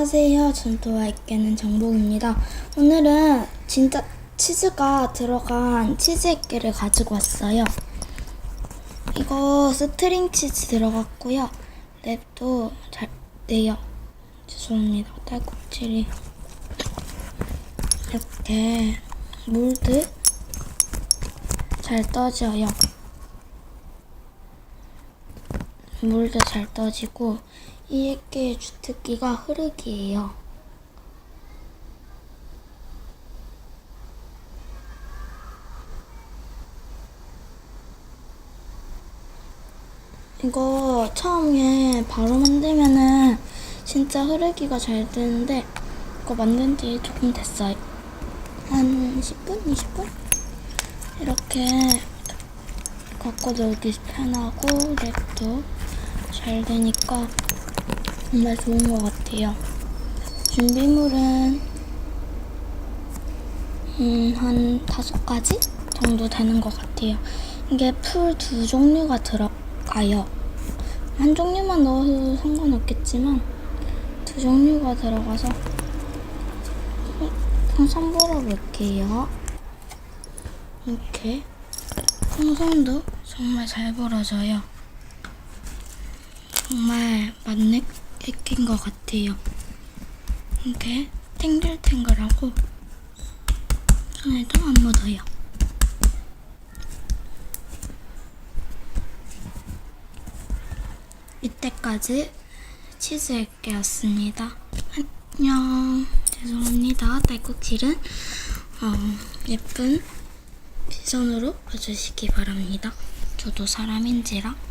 안녕하세요. 전도와 있게는 정복입니다. 오늘은 진짜 치즈가 들어간 치즈 액계를 가지고 왔어요. 이거 스트링 치즈 들어갔고요. 랩도 잘 내요. 죄송합니다. 딸꾹질이 이렇게 몰드 잘 떠져요. 물도 잘 떠지고 이 액계의 주특기가 흐르기예요. 이거 처음에 바로 만들면은 진짜 흐르기가 잘 되는데 이거 만든 지 조금 됐어요. 한 10분? 20분? 이렇게 갖고 놀기 편하고 랩도 잘 되니까 정말 좋은 것 같아요. 준비물은 음, 한 다섯 가지 정도 되는 것 같아요. 이게 풀 두 종류가 들어가요. 한 종류만 넣어도 상관없겠지만 두 종류가 들어가서 풍선 불어볼게요. 이렇게 풍선도 정말 잘 불어져요. 정말 맞 는 액인 것 같아요. 이렇게 탱글탱글하고 손에도 안 묻어요. 이때까지 치즈 액계였습니다. 안녕. 죄송합니다. 딸꾹질은 어, 예쁜 시선으로 봐주시기 바랍니다. 저도 사람인지라.